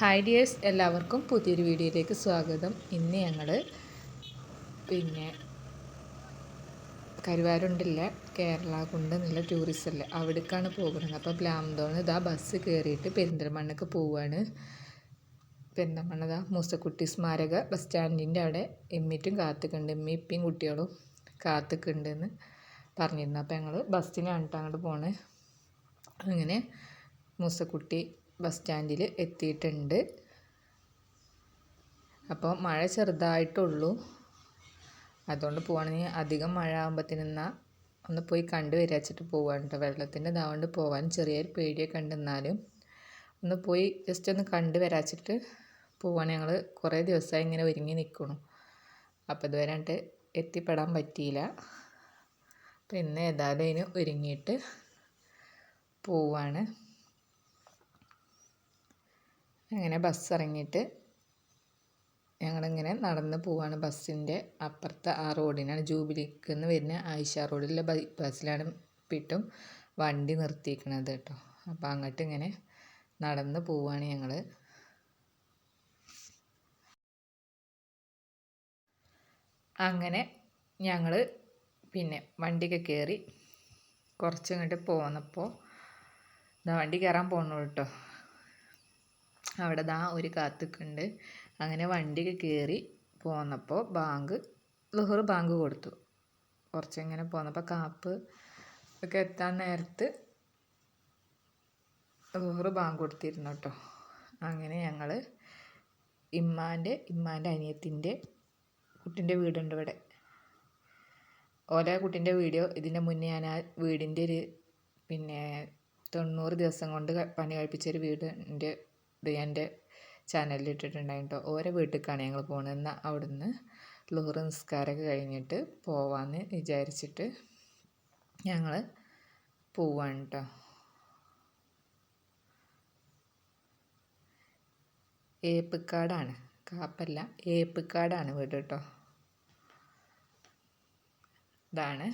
Hi dears എല്ലാവർക്കും പുതിയൊരു വീഡിയോയിലേക്ക് സ്വാഗതം. ഇന്ന് ഞങ്ങൾ പിന്നെ കരുവാരുണ്ടില്ല കേരള കുണ്ട് എന്നുള്ള ടൂറിസ്റ്റ് അല്ലേ? അവിടേക്കാണ് പോകുന്നത്. അപ്പോൾ ബ്ലാംതോണ് ഇതാ ബസ് കയറിയിട്ട് പെരിന്തൽമണ്ണക്ക് പോവുകയാണ് പെരിന്തൽമണ്ണ ഇതാ മൂസക്കുട്ടി സ്മാരക ബസ് സ്റ്റാൻഡിന്റെ അവിടെ എമ്മിറ്റും കാത്തുക്കുണ്ട്. എമ്മി ഇപ്പിയും കുട്ടികളും കാത്തുക്കുണ്ടെന്ന് പറഞ്ഞിരുന്നു. അപ്പോൾ ഞങ്ങൾ ബസ്സിനാണ് കേട്ടോ അങ്ങോട്ട് പോണേ. അങ്ങനെ മൂസക്കുട്ടി ബസ് സ്റ്റാൻഡിൽ എത്തിയിട്ടുണ്ട്. അപ്പോൾ മഴ ചെറുതായിട്ടുള്ളൂ. അതുകൊണ്ട് പോവാണെങ്കിൽ അധികം മഴ ആകുമ്പോഴത്തേനെന്നാൽ ഒന്ന് പോയി കണ്ടു വരാച്ചിട്ട് പോവാണ് കേട്ടോ. വെള്ളത്തിന്റെ ഇതാവുകൊണ്ട് പോവാൻ ചെറിയൊരു പേടിയൊക്കെ ഉണ്ട് എന്നാലും. ഒന്ന് പോയി ജസ്റ്റ് ഒന്ന് കണ്ടു വരാച്ചിട്ട് പോവാൻ ഞങ്ങൾ കുറേ ദിവസമായി ഇങ്ങനെ ഒരുങ്ങി നിൽക്കണം അപ്പോൾ ഇതുവരെ ആയിട്ട് എത്തിപ്പെടാൻ പറ്റിയില്ല. അപ്പോൾ ഇന്ന് ഏതായാലും അതിന് ഒരുങ്ങിയിട്ട് പോവാണ്. അങ്ങനെ ബസ് ഇറങ്ങിയിട്ട് ഞങ്ങളിങ്ങനെ നടന്ന് പോവാണ് ബസ്സിന്റെ അപ്പുറത്തെ ആ റോഡിനാണ് ജൂബിലിക്ക് നിന്ന് വരുന്ന ആയിഷ റോഡിലെ ബസ്സിലാണ് പിട്ടും വണ്ടി നിർത്തിയിരിക്കുന്നത് കേട്ടോ അപ്പോൾ അങ്ങോട്ട് ഇങ്ങനെ നടന്ന് പോവാണ് ഞങ്ങൾ അങ്ങനെ ഞങ്ങൾ പിന്നെ വണ്ടിയൊക്കെ കയറി കുറച്ചങ്ങോട്ട് പോന്നപ്പോൾ വണ്ടി കയറാൻ പോകണു കേട്ടോ അവിടെ ദാ ഒരു കാത്തുക്കുണ്ട്. അങ്ങനെ വണ്ടിക്ക് കയറി പോന്നപ്പോൾ ബാങ്ക് ലുഹർ ബാങ്ക് കൊടുത്തു. കുറച്ചിങ്ങനെ പോന്നപ്പോൾ കാപ്പ് ഒക്കെ എത്താൻ നേരത്ത് ലുഹർ ബാങ്ക് കൊടുത്തിരുന്നു കേട്ടോ അങ്ങനെ ഞങ്ങൾ ഇമ്മാന്റെ ഇമ്മാന്റെ അനിയത്തിന്റെ കുട്ടിന്റെ വീടുണ്ട് ഇവിടെ. ഓല കുട്ടിന്റെ വീഡിയോ ഇതിന്റെ മുന്നേ ഞാൻ ആ വീടിന്റെ ഒരു പിന്നെ തൊണ്ണൂറ് ദിവസം കൊണ്ട് പണി കഴിപ്പിച്ചൊരു വീടിന്റെ ഇത് എന്റെ ചാനലിൽ ഇട്ടിട്ടുണ്ടായിട്ടോ. ഓരോ വീട്ടിലേക്കാണ് ഞങ്ങൾ പോകുന്നത് എന്നാൽ അവിടുന്ന് ലോറി നിസ്കാരമൊക്കെ കഴിഞ്ഞിട്ട് പോവാമെന്ന് വിചാരിച്ചിട്ട് ഞങ്ങൾ പോവാണ് കേട്ടോ ഏപ്പിക്കാടാണ്. കാപ്പല്ല ഏപ്പിക്കാടാണ് വീട് കേട്ടോ ഇതാണ്.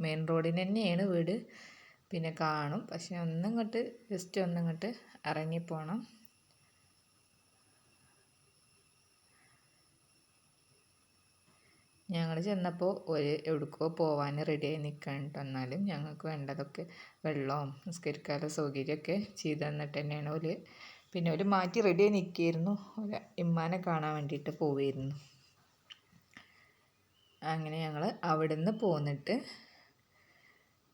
മെയിൻ റോഡിന് തന്നെയാണ് വീട്. പിന്നെ കാണും. പക്ഷെ ഒന്നിങ്ങോട്ട് ജസ്റ്റ് ഒന്നിങ്ങോട്ട് ഇറങ്ങിപ്പോണം. ഞങ്ങൾ ചെന്നപ്പോൾ ഒരു എവിടേക്കോ പോവാൻ റെഡിയായി നിൽക്കുകയാണ് എന്നാലും ഞങ്ങൾക്ക് വേണ്ടതൊക്കെ വെള്ളവും നിസ്കരിക്കാനുള്ള സൗകര്യമൊക്കെ ചെയ്ത് തന്നിട്ട് തന്നെയാണ് ഒരു പിന്നെ ഒരു മാറ്റി റെഡിയായി നിൽക്കുകയായിരുന്നു ഒരു ഇമ്മാനെ കാണാൻ വേണ്ടിയിട്ട് പോവുമായിരുന്നു അങ്ങനെ ഞങ്ങൾ അവിടുന്ന് പോന്നിട്ട്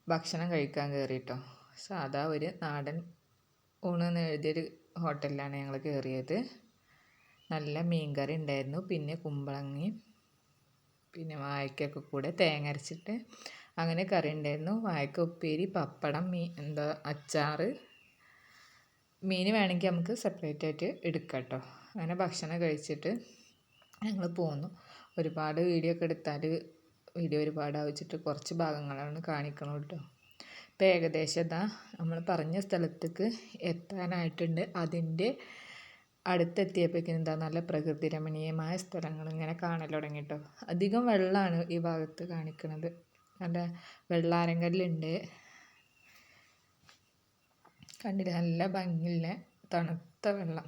ഭക്ഷണം കഴിക്കാൻ കയറിയിട്ടോ സാധാ ഒരു നാടൻ ഊണെന്ന് എഴുതിയൊരു ഹോട്ടലിലാണ് ഞങ്ങൾ കയറിയത് നല്ല മീൻ കറി ഉണ്ടായിരുന്നു. പിന്നെ കുമ്പളങ്ങയും പിന്നെ വാഴയ്ക്കൊക്കെ കൂടെ തേങ്ങ അരച്ചിട്ട് അങ്ങനെ കറി ഉണ്ടായിരുന്നു. വാഴയ്ക്ക ഉപ്പേരി പപ്പടം മീ എന്താ അച്ചാർ. മീൻ വേണമെങ്കിൽ നമുക്ക് സെപ്പറേറ്റ് ആയിട്ട് എടുക്കാം കേട്ടോ. അങ്ങനെ ഭക്ഷണം കഴിച്ചിട്ട് ഞങ്ങൾ പോന്നു. ഒരുപാട് വീഡിയോ ഒക്കെ എടുത്താൽ വീഡിയോ ഒരുപാട് ആവശ്യമിട്ട് കുറച്ച് ഭാഗങ്ങളാണ് കാണിക്കണം കേട്ടോ. ഇപ്പം ഏകദേശം ഇതാ നമ്മൾ പറഞ്ഞ സ്ഥലത്തേക്ക് എത്താനായിട്ടുണ്ട്. അതിന്റെ അടുത്തെത്തിയപ്പോഴേക്കും എന്താ നല്ല പ്രകൃതി രമണീയമായ സ്ഥലങ്ങൾ ഇങ്ങനെ കാണൽ തുടങ്ങി കേട്ടോ അധികം വെള്ളമാണ് ഈ ഭാഗത്ത് കാണിക്കുന്നത് നല്ല വെള്ളാരങ്കല്ലുണ്ട്. കണ്ടില്ല? നല്ല ഭംഗിയുള്ള തണുത്ത വെള്ളം.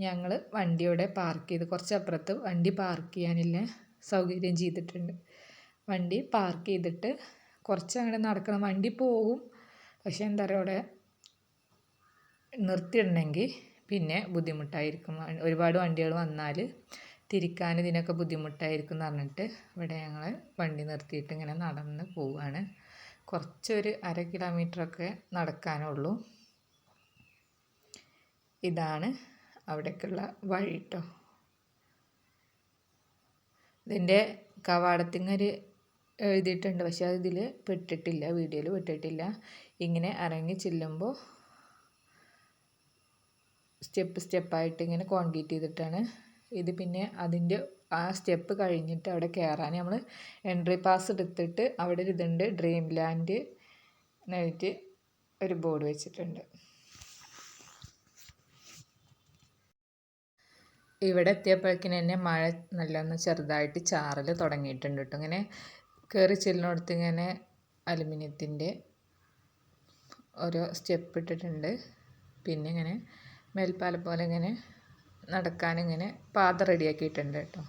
ഞങ്ങൾ വണ്ടിയോടെ പാർക്ക് ചെയ്ത് കുറച്ച് അപ്പുറത്ത് വണ്ടി പാർക്ക് ചെയ്യാനില്ല സൗകര്യം ചെയ്തിട്ടുണ്ട്. വണ്ടി പാർക്ക് ചെയ്തിട്ട് കുറച്ച് അങ്ങനെ നടക്കണം. വണ്ടി പോകും. പക്ഷേ എന്താ പറയുക അവിടെ നിർത്തിയിടണമെങ്കിൽ പിന്നെ ബുദ്ധിമുട്ടായിരിക്കും. ഒരുപാട് വണ്ടികൾ വന്നാൽ തിരിക്കാൻ ഇതിനൊക്കെ ബുദ്ധിമുട്ടായിരിക്കും എന്ന് പറഞ്ഞിട്ട് ഇവിടെ ഞങ്ങൾ വണ്ടി നിർത്തിയിട്ട് ഇങ്ങനെ നടന്ന് പോവുകയാണ് കുറച്ചൊരു അര കിലോമീറ്ററൊക്കെ നടക്കാനുള്ളൂ. ഇതാണ് അവിടേക്കുള്ള വഴി കേട്ടോ ഇതിന്റെ കവാടത്തിങ്ങൊരു എഴുതിയിട്ടുണ്ട്. പക്ഷേ അതിൽ പെട്ടിട്ടില്ല വീഡിയോയിൽ പെട്ടിട്ടില്ല. ഇങ്ങനെ ഇറങ്ങി ചെല്ലുമ്പോൾ സ്റ്റെപ്പ് സ്റ്റെപ്പായിട്ട് ഇങ്ങനെ കോൺക്രീറ്റ് ചെയ്തിട്ടാണ്. ഇത് പിന്നെ അതിന്റെ ആ സ്റ്റെപ്പ് കഴിഞ്ഞിട്ട് അവിടെ കയറാൻ നമ്മൾ എൻട്രി പാസ് എടുത്തിട്ട് അവിടെ ഒരു ഇതുണ്ട് ഡ്രീം ലാൻഡ് എന്നിട്ട് ഒരു ബോർഡ് വെച്ചിട്ടുണ്ട്. ഇവിടെ എത്തിയപ്പോഴേക്കിന് തന്നെ മഴ നല്ലൊന്ന് ചെറുതായിട്ട് ചാറൽ തുടങ്ങിയിട്ടുണ്ട് കേട്ടോ. ഇങ്ങനെ കയറി ചെല്ലിനടുത്ത് ഇങ്ങനെ അലുമിനിയത്തിന്റെ ഓരോ സ്റ്റെപ്പ് ഇട്ടിട്ടുണ്ട്. പിന്നെ ഇങ്ങനെ മേൽപ്പാലം പോലെ ഇങ്ങനെ നടക്കാനിങ്ങനെ പാത റെഡിയാക്കിയിട്ടുണ്ട് കേട്ടോ.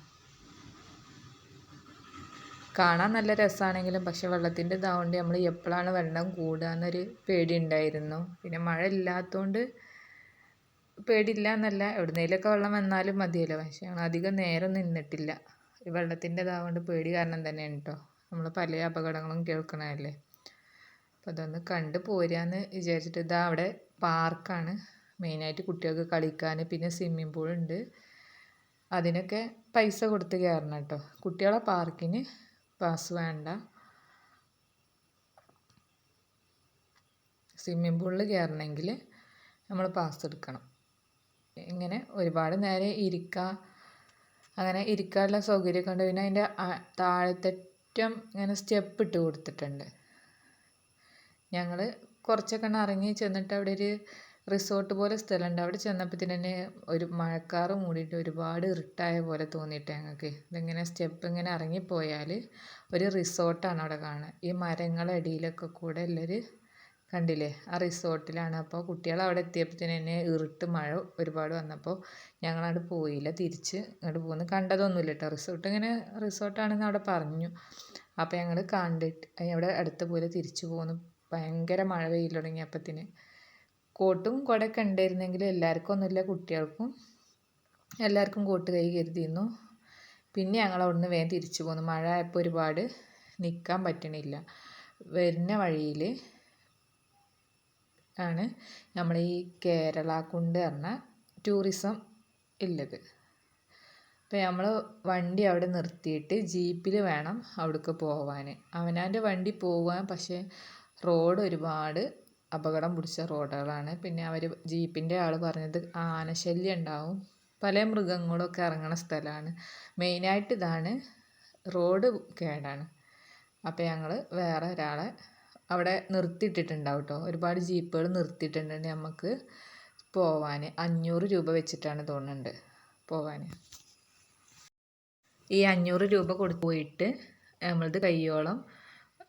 കാണാൻ നല്ല രസമാണെങ്കിലും പക്ഷെ വെള്ളത്തിന്റെ ഇതാവുകൊണ്ട് നമ്മൾ എപ്പോഴാണ് വെള്ളം കൂടാന്നൊരു പേടി ഉണ്ടായിരുന്നു പിന്നെ മഴ ഇല്ലാത്തതുകൊണ്ട് പേടിയില്ല എന്നല്ല എവിടുന്നേലൊക്കെ വെള്ളം വന്നാലും മതിയല്ലോ. പക്ഷെ ഞങ്ങൾ അധികം നേരം നിന്നിട്ടില്ല. ഈ വെള്ളത്തിന്റെ ഇതാവുകൊണ്ട് പേടി കാരണം തന്നെയാണ് കേട്ടോ. നമ്മൾ പല അപകടങ്ങളും കേൾക്കണതല്ലേ. അപ്പോൾ അതൊന്ന് കണ്ട് പോരാന്ന് വിചാരിച്ചിട്ട് ഇതാ അവിടെ പാർക്കാണ്. മെയിനായിട്ട് കുട്ടികൾക്ക് കളിക്കാൻ പിന്നെ സ്വിമ്മിംഗ് പൂൾ ഉണ്ട്. അതിനൊക്കെ പൈസ കൊടുത്ത് കയറണം കേട്ടോ. കുട്ടികളെ പാർക്കിന് പാസ് വേണ്ട. സ്വിമ്മിംഗ് പൂളിൽ കയറണമെങ്കിൽ നമ്മൾ പാസ് എടുക്കണം. ഇങ്ങനെ ഒരുപാട് നേരെ ഇരിക്കുക അങ്ങനെ ഇരിക്കാനുള്ള സൗകര്യമൊക്കെ ഉണ്ട്. പിന്നെ അതിന്റെ താഴത്തേറ്റം ഇങ്ങനെ സ്റ്റെപ്പ് ഇട്ട് കൊടുത്തിട്ടുണ്ട്. ഞങ്ങൾ കുറച്ചൊക്കെ ഇറങ്ങി ചെന്നിട്ട് അവിടെ ഒരു റിസോർട്ട് പോലെ സ്ഥലമുണ്ട്. അവിടെ ചെന്നപ്പോഴത്തേന് തന്നെ ഒരു മഴക്കാറ് മൂടിയിട്ട് ഒരുപാട് ഇരുട്ടായ പോലെ തോന്നിയിട്ട് ഞങ്ങൾക്ക്. ഇതിങ്ങനെ സ്റ്റെപ്പ് ഇങ്ങനെ ഇറങ്ങിപ്പോയാൽ ഒരു റിസോർട്ടാണ് അവിടെ കാണുക ഈ മരങ്ങളുടെ അടിയിലൊക്കെ കൂടെ ഉള്ളൊരു കണ്ടില്ലേ? ആ റിസോർട്ടിലാണ്. അപ്പോൾ കുട്ടികൾ അവിടെ എത്തിയപ്പോഴത്തേന് തന്നെ ഇരുട്ട് മഴ ഒരുപാട് വന്നപ്പോൾ ഞങ്ങളവിടെ പോയില്ല. തിരിച്ച് ഇങ്ങോട്ട് പോകുന്നു കണ്ടതൊന്നുമില്ല കേട്ടോ. റിസോർട്ട് ഇങ്ങനെ റിസോർട്ടാണെന്ന് അവിടെ പറഞ്ഞു. അപ്പോൾ ഞങ്ങൾ കണ്ടിട്ട് അവിടെ അടുത്ത പോലെ തിരിച്ചു പോന്നു ഭയങ്കര മഴ പെയ്യൽ തുടങ്ങിയപ്പത്തിന് കോട്ടും കുടയൊക്കെ ഉണ്ടായിരുന്നെങ്കിലും എല്ലാവർക്കും ഒന്നുമില്ല കുട്ടികൾക്കും. എല്ലാവർക്കും കോട്ട് കൈ കരുതിയിരുന്നു. പിന്നെ ഞങ്ങൾ അവിടുന്ന് വേഗം തിരിച്ചു പോന്നു. മഴ ആയപ്പോൾ ഒരുപാട് നിൽക്കാൻ പറ്റണില്ല. വരുന്ന വഴിയിൽ ആണ് നമ്മൾ ഈ കേരള കുണ്ട് പറഞ്ഞ ടൂറിസം ഉള്ളത്. അപ്പോൾ നമ്മൾ വണ്ടി അവിടെ നിർത്തിയിട്ട് ജീപ്പിൽ വേണം അവിടേക്ക് പോവാൻ. അവനാന്റെ വണ്ടി പോവാൻ പക്ഷേ റോഡ് ഒരുപാട് അപകടം പിടിച്ച റോഡുകളാണ്. പിന്നെ അവർ ജീപ്പിന്റെ ആൾ പറഞ്ഞത് ആനശല്യം ഉണ്ടാവും. പല മൃഗങ്ങളൊക്കെ ഇറങ്ങണ സ്ഥലമാണ്. മെയിനായിട്ട് ഇതാണ് റോഡ് കേടാണ്. അപ്പോൾ ഞങ്ങൾ വേറെ ഒരാളെ അവിടെ നിർത്തിയിട്ടിട്ടുണ്ടാവും കേട്ടോ ഒരുപാട് ജീപ്പുകൾ നിർത്തിയിട്ടുണ്ടെങ്കിൽ നമുക്ക് പോവാൻ അഞ്ഞൂറ് രൂപ വെച്ചിട്ടാണ് തോന്നുന്നുണ്ട് പോവാൻ ഈ അഞ്ഞൂറ് രൂപ കൊടുത്ത് പോയിട്ട് നമ്മളത് കയ്യോളം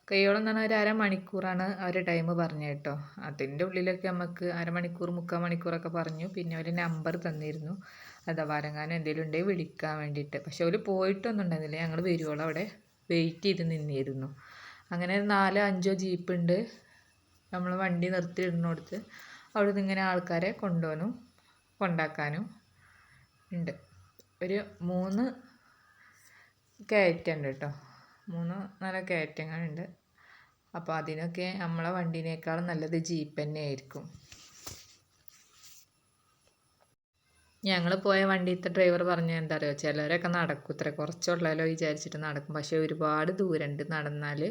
കയ്യോളം എന്ന് പറഞ്ഞാൽ ഒരു അരമണിക്കൂറാണ് അവർ ടൈം പറഞ്ഞു കേട്ടോ. അതിന്റെ ഉള്ളിലൊക്കെ നമുക്ക് അരമണിക്കൂർ മുക്കാൽ മണിക്കൂറൊക്കെ പറഞ്ഞു. പിന്നെ ഒരു നമ്പർ തന്നിരുന്നു. അഥവാ എങ്ങാനും എന്തെങ്കിലും ഉണ്ടെങ്കിൽ വിളിക്കാൻ വേണ്ടിയിട്ട്. പക്ഷെ അവർ പോയിട്ടൊന്നും ഉണ്ടായിരുന്നില്ല ഞങ്ങൾ വരുവോളം അവിടെ വെയിറ്റ് ചെയ്ത് നിന്നിരുന്നു. അങ്ങനെ നാലോ അഞ്ചോ ജീപ്പ് ഉണ്ട്. നമ്മൾ വണ്ടി നിർത്തി ഇടുന്നിടത്ത് അവിടെ നിന്ന് ഇങ്ങനെ ആൾക്കാരെ കൊണ്ടുപോകാനും കൊണ്ടാക്കാനും ഉണ്ട്. ഒരു മൂന്ന് കയറ്റുണ്ട് കേട്ടോ. മൂന്ന് നാല് കയറ്റങ്ങളുണ്ട്. അപ്പോൾ അതിനൊക്കെ നമ്മളെ വണ്ടീനേക്കാളും നല്ലത് ജീപ്പ് തന്നെ ആയിരിക്കും ഞങ്ങൾ പോയ വണ്ടിയിലത്തെ ഡ്രൈവർ പറഞ്ഞ എന്താ പറയുക ചിലരൊക്കെ നടക്കും. ഇത്ര കുറച്ചുള്ളല്ലോ വിചാരിച്ചിട്ട് നടക്കും. പക്ഷേ ഒരുപാട് ദൂരമുണ്ട് നടന്നാൽ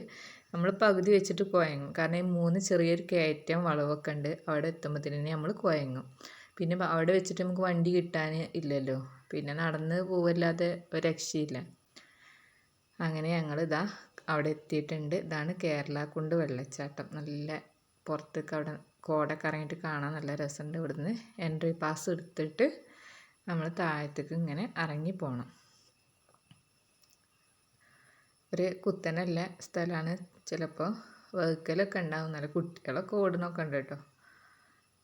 നമ്മൾ പകുതി വെച്ചിട്ട് കുഴങ്ങും കാരണം ഈ മൂന്ന് ചെറിയൊരു കയറ്റം വളവൊക്കെ ഉണ്ട്. അവിടെ എത്തുമ്പോഴത്തേന് നമ്മൾ കുഴങ്ങും പിന്നെ അവിടെ വെച്ചിട്ട് നമുക്ക് വണ്ടി കിട്ടാൻ ഇല്ലല്ലോ. പിന്നെ നടന്ന് പോവല്ലാതെ ഒരു രക്ഷയില്ല അങ്ങനെ ഞങ്ങൾ ഇതാ അവിടെ എത്തിയിട്ടുണ്ട്. ഇതാണ് കേരള കുണ്ട് വെള്ളച്ചാട്ടം. നല്ല പുറത്തേക്ക് അവിടെ കോടൊക്കെ ഇറങ്ങിയിട്ട് കാണാൻ നല്ല രസമുണ്ട് ഇവിടുന്ന്. എൻട്രി പാസ് എടുത്തിട്ട് നമ്മൾ താഴത്തേക്ക് ഇങ്ങനെ ഇറങ്ങി പോകണം ഒരു കുത്തനല്ല സ്ഥലമാണ്. ചിലപ്പോൾ വെഹിക്കലൊക്കെ ഉണ്ടാവും. നല്ല കുട്ടികളൊക്കെ ഓടണമൊക്കെ ഉണ്ട് കേട്ടോ.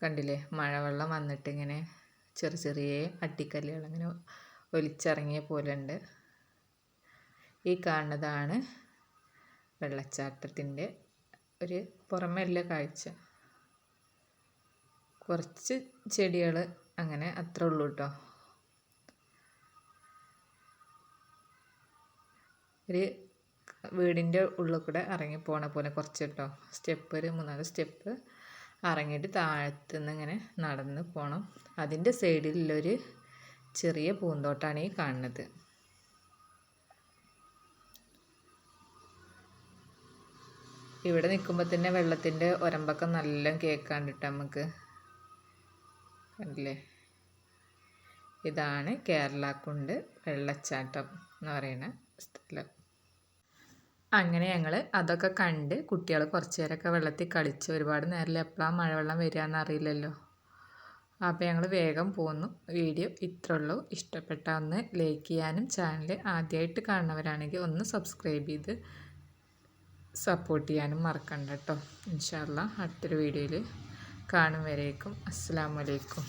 കണ്ടില്ലേ? മഴവെള്ളം വന്നിട്ട് ഇങ്ങനെ ചെറിയ ചെറിയ അട്ടിക്കല്ലുകൾ ഇങ്ങനെ ഒലിച്ചിറങ്ങിയ പോലെ ഉണ്ട്. ഈ കാണുന്നതാണ് വെള്ളച്ചാട്ടത്തിന്റെ ഒരു പുറമെയുള്ള കാഴ്ച. കുറച്ച് ചെടികൾ അങ്ങനെ അത്ര ഉള്ളൂ കേട്ടോ. ഒരു വീടിന്റെ ഉള്ളിൽ കൂടെ ഇറങ്ങി പോണ പോലെ കുറച്ച് കേട്ടോ. സ്റ്റെപ്പ് ഒരു മൂന്നാൽ സ്റ്റെപ്പ് ഇറങ്ങിയിട്ട് താഴത്തു നിന്ന് ഇങ്ങനെ നടന്ന് പോകണം അതിന്റെ സൈഡിലുള്ളൊരു ചെറിയ പൂന്തോട്ടമാണ് ഈ കാണുന്നത്. ഇവിടെ നിൽക്കുമ്പോൾ തന്നെ വെള്ളത്തിന്റെ ഒരമ്പൊക്കെ നല്ല കേൾക്കാണ്ടിട്ട് നമുക്ക് കണ്ടില്ലേ? ഇതാണ് കേരള കുണ്ട് വെള്ളച്ചാട്ടം എന്ന് പറയുന്ന സ്ഥലം. അങ്ങനെ ഞങ്ങൾ അതൊക്കെ കണ്ട് കുട്ടികൾ കുറച്ച് നേരമൊക്കെ വെള്ളത്തിൽ കളിച്ച്. ഒരുപാട് നേരം എപ്പോഴാണ് മഴവെള്ളം വരിക അറിയില്ലല്ലോ. അപ്പോൾ ഞങ്ങൾ വേഗം പോന്നു. വീഡിയോ ഇത്ര ഉള്ളൂ. ഇഷ്ടപ്പെട്ട ഒന്ന് ലൈക്ക് ചെയ്യാനും ചാനൽ ആദ്യമായിട്ട് കാണുന്നവരാണെങ്കിൽ ഒന്ന് സബ്സ്ക്രൈബ് ചെയ്ത് സപ്പോർട്ട് ചെയ്യാനും മറക്കണ്ട കേട്ടോ ഇൻഷാല്ല അടുത്തൊരു വീഡിയോയിൽ കാണും വരേക്കും. അസ്സാം വലൈക്കും